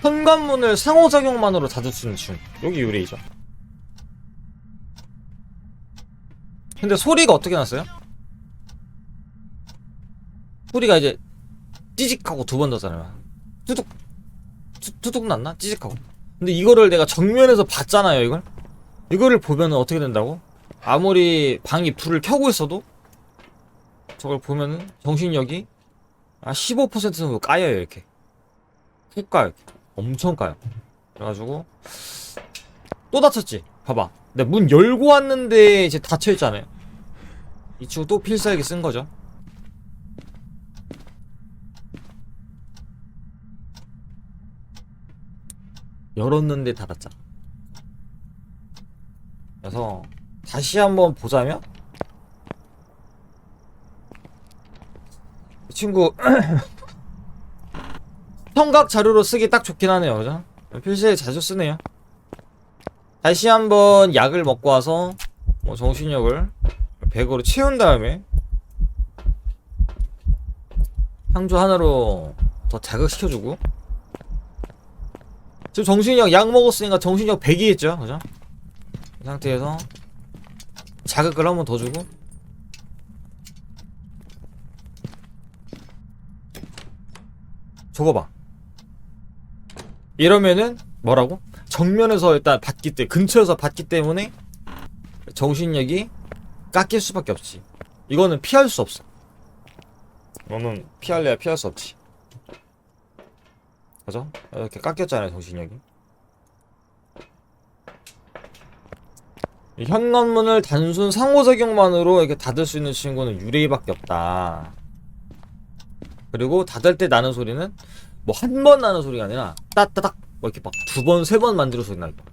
현관문을 상호작용만으로 닫을 수 있는 중 여기 유레이죠 근데 소리가 어떻게 났어요? 소리가 이제 찌직하고 두번 더잖아요 뚜둑 뚜, 뚜둑 났나? 찌직하고 근데 이거를 내가 정면에서 봤잖아요 이걸 이거를 보면은 어떻게 된다고? 아무리 방이 불을 켜고 있어도 저걸 보면은 정신력이 아 15% 정도 까여요 이렇게 훅 까요 이렇게. 엄청 까요. 그래가지고 또 닫혔지. 봐봐. 내가 문 열고 왔는데 이제 닫혀있잖아요. 이 친구 또 필살기 쓴 거죠. 열었는데 닫았잖아 그래서 다시 한번 보자면 이 친구 청각 자료로 쓰기 딱 좋긴 하네요 그죠? 필시에 자주 쓰네요 다시 한번 약을 먹고 와서 뭐 정신력을 100으로 채운 다음에 향주 하나로 더 자극시켜주고 지금 정신력 약 먹었으니까 정신력 100이 있죠 그죠? 이 상태에서 자극을 한번 더 주고 저거 봐 이러면은 뭐라고? 정면에서 일단 받기 때 근처에서 받기 때문에 정신력이 깎일 수밖에 없지. 이거는 피할 수 없어. 이거는 피할래야 피할 수 없지. 그죠? 이렇게 깎였잖아요 정신력이. 이 현관문을 단순 상호작용만으로 이렇게 닫을 수 있는 친구는 유레이밖에 없다. 그리고 닫을 때 나는 소리는 뭐 한 번 나는 소리가 아니라 따따닥 뭐 이렇게 막 두 번 세 번 만지는 소리 나있고